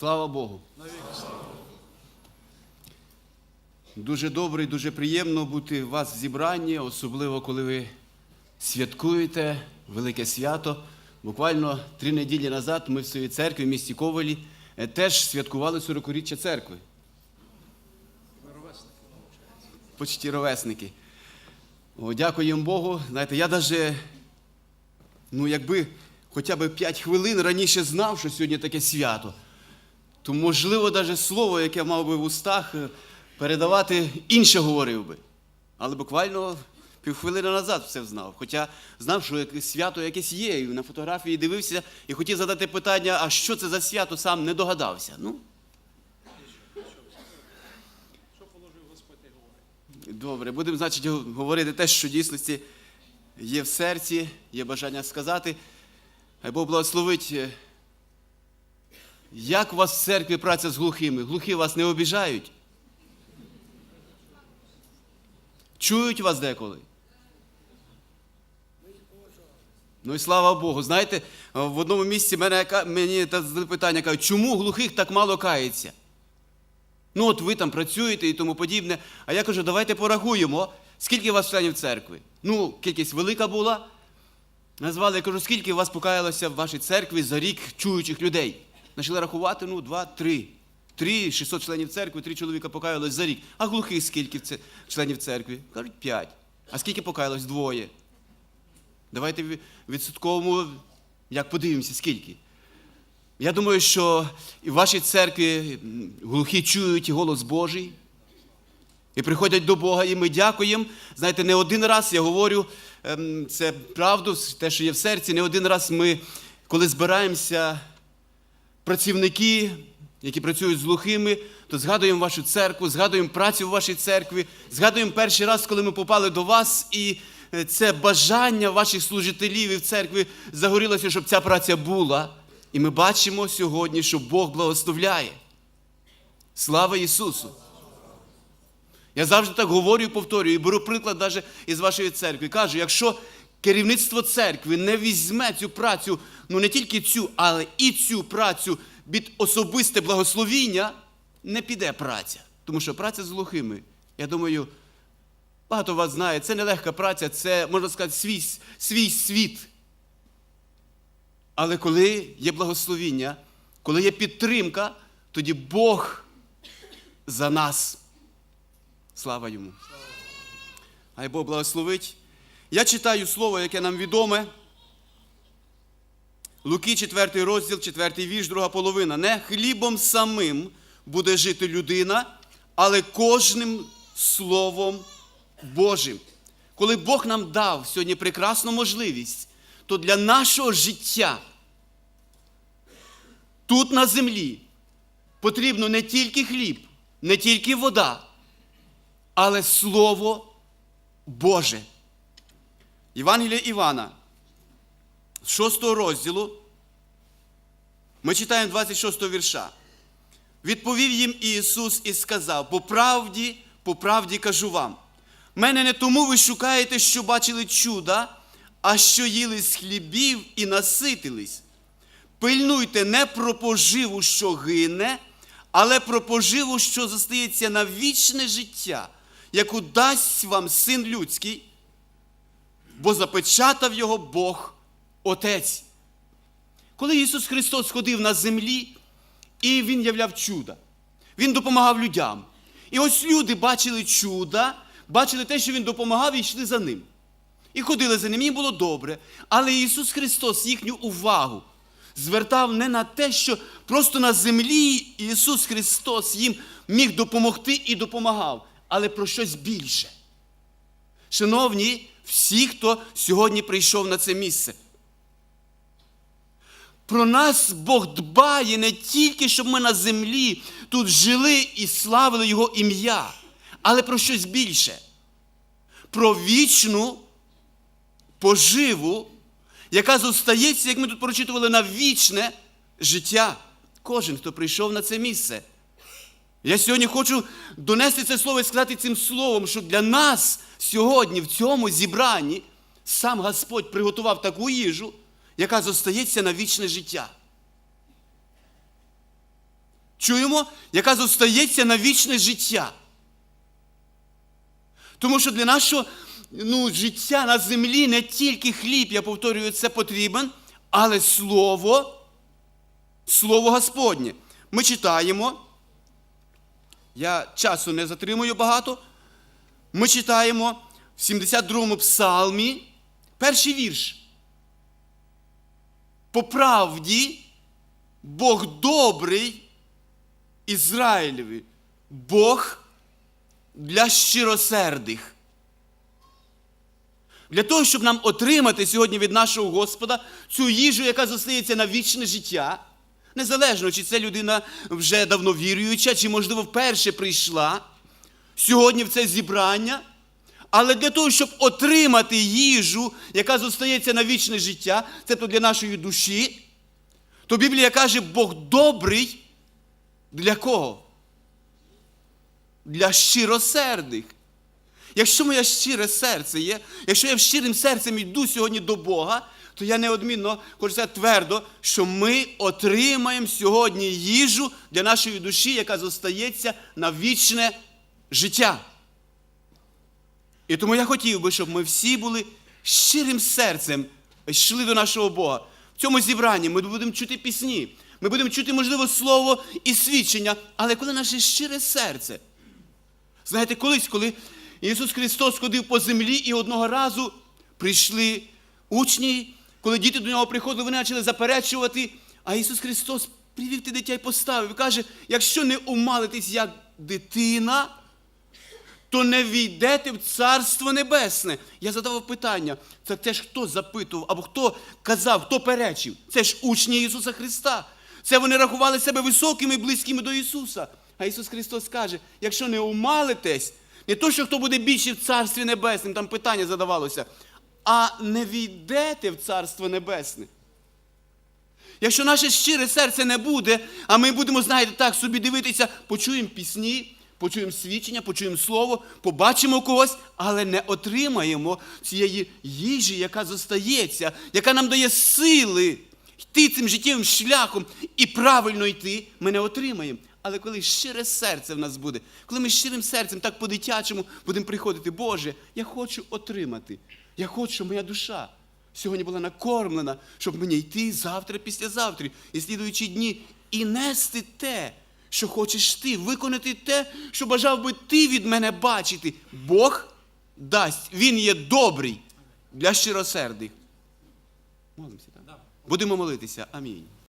Слава Богу. Дуже добре і дуже приємно бути у вас в зібранні, особливо коли ви святкуєте велике свято. Буквально три неділі назад ми в своїй церкві в місті Ковалі е, теж святкували 40-річчя церкви. Почті ровесники. О, дякуємо Богу. Знаєте, я навіть, ну, якби хоча б 5 хвилин раніше знав, що сьогодні таке свято, то, можливо, навіть слово, яке мав би в устах, е, передавати інше говорив би. Але буквально півхвилини назад все знав. Хоча знав, що свято якесь є, і на фотографії дивився і хотів задати питання, а що це за свято, сам не догадався. Ну, Добре, будемо, значить, говорити те, що в дійсності є в серці, є бажання сказати. Хай Бог благословить. Як у вас в церкві праця з глухими? Глухі вас не обіжають? Чують вас деколи? Ну і слава Богу. Знаєте, в одному місці мене, мені та питання кажуть, чому глухих так мало кається? Ну, от ви там працюєте і тому подібне. А я кажу, давайте порахуємо, скільки у вас членів церкви. Ну, кількість велика була. Назвали, я кажу, скільки у вас покаялося в вашій церкві за рік чуючих людей. Почали рахувати, ну, два, три. Три, 600 членів церкви, три чоловіка покаялось за рік. А глухих скільки членів церкви? Кажуть, п'ять. А скільки покаялось? Двоє. Давайте в відсотковому, як подивимося, скільки. Я думаю, що і в вашій церкві глухі чують голос Божий і приходять до Бога, і ми дякуємо. Знаєте, не один раз я говорю ем, це правду, те, що є в серці, не один раз ми, коли збираємося, працівники, які працюють з глухими, то згадуємо вашу церкву, згадуємо працю в вашій церкві, згадуємо перший раз, коли ми попали до вас, і е, це бажання ваших служителів і в церкві загорілося, щоб ця праця була. І ми бачимо сьогодні, що Бог благословляє. Слава Ісусу! Я завжди так говорю і повторюю, і беру приклад навіть із вашої церкви. Кажу, якщо керівництво церкви не візьме цю працю, ну не тільки цю, але і цю працю під особисте благословіння, не піде праця. Тому що праця з глухими, я думаю, багато вас знає, це не легка праця, це, можна сказати, свій, свій світ. Але коли є благословіння, коли є підтримка, тоді Бог за нас. Слава йому. Хай Бог благословить. Я читаю слово, яке нам відоме. Луки, 4 розділ, 4 вірш, друга половина. Не хлібом самим буде жити людина, але кожним словом Божим. Коли Бог нам дав сьогодні прекрасну можливість, то для нашого життя тут на землі потрібно не тільки хліб, не тільки вода, але Слово Боже. Євангелія Івана, 6 розділу, ми читаємо 26 вірша. Відповів їм Ісус і сказав: по правді, по правді кажу вам. Мене не тому ви шукаєте, що бачили чуда, а що їли з хлібів і наситились. Пильнуйте не про поживу, що гине, але про поживу, що зостається на вічне життя, яку дасть вам син людський, бо запечатав його Бог Отець. Коли Ісус Христос ходив на землі, і Він являв чуда, Він допомагав людям. І ось люди бачили чуда, бачили те, що Він допомагав, і йшли за ним. І ходили за ним, їм було добре. Але Ісус Христос їхню увагу звертав не на те, що просто на землі Ісус Христос їм міг допомогти і допомагав, але про щось більше. Шановні, всі, хто сьогодні прийшов на це місце. Про нас Бог дбає не тільки, щоб ми на землі тут жили і славили Його ім'я, але про щось більше. Про вічну поживу, яка зостається, як ми тут прочитували, на вічне життя. Кожен, хто прийшов на це місце. Я сьогодні хочу донести це слово і сказати цим словом, що для нас сьогодні в цьому зібранні сам Господь приготував таку їжу, яка зостається на вічне життя. Чуємо, яка зостається на вічне життя. Тому що для нашого ну, життя на землі не тільки хліб, я повторюю, це потрібен, але слово, слово Господнє. Ми читаємо. Я часу не затримую багато. Ми читаємо в 72-му псалмі перший вірш. По правді Бог добрий Ізраїлеві, Бог для щиросердих. Для того, щоб нам отримати сьогодні від нашого Господа цю їжу, яка зостається на вічне життя, незалежно, чи це людина вже давно віруюча, чи, можливо, вперше прийшла сьогодні в це зібрання. Але для того, щоб отримати їжу, яка зостається на вічне життя, це то для нашої душі, то Біблія каже, Бог добрий для кого? Для щиросердих. Якщо моє щире серце є, якщо я щирим серцем йду сьогодні до Бога, то я неодмінно хочу сказати твердо, що ми отримаємо сьогодні їжу для нашої душі, яка зостається на вічне життя. І тому я хотів би, щоб ми всі були щирим серцем йшли до нашого Бога. В цьому зібранні ми будемо чути пісні, ми будемо чути, можливо, слово і свідчення, але коли наше щире серце. Знаєте, колись, коли Ісус Христос ходив по землі, і одного разу прийшли учні, коли діти до нього приходили, вони почали заперечувати, а Ісус Христос привів те дитя і поставив. І каже, якщо не умалитись як дитина, то не війдете в Царство Небесне. Я задавав питання, це теж хто запитував, або хто казав, хто перечив? Це ж учні Ісуса Христа. Це вони рахували себе високими і близькими до Ісуса. А Ісус Христос каже, якщо не умалитесь, не то, що хто буде більше в Царстві Небесному, там питання задавалося, а не війдете в Царство Небесне. Якщо наше щире серце не буде, а ми будемо, знаєте, так собі дивитися, почуємо пісні, почуємо свідчення, почуємо слово, побачимо когось, але не отримаємо цієї їжі, яка зостається, яка нам дає сили йти цим життєвим шляхом і правильно йти, ми не отримаємо. Але коли щире серце в нас буде, коли ми щирим серцем так по-дитячому будемо приходити, Боже, я хочу отримати. Я хочу, щоб моя душа сьогодні була накормлена, щоб мені йти завтра, післязавтра, і слідуючі дні, і нести те, що хочеш ти, виконати те, що бажав би ти від мене бачити. Бог дасть, Він є добрий для щиросердих. Молимося, так? Будемо молитися. Амінь.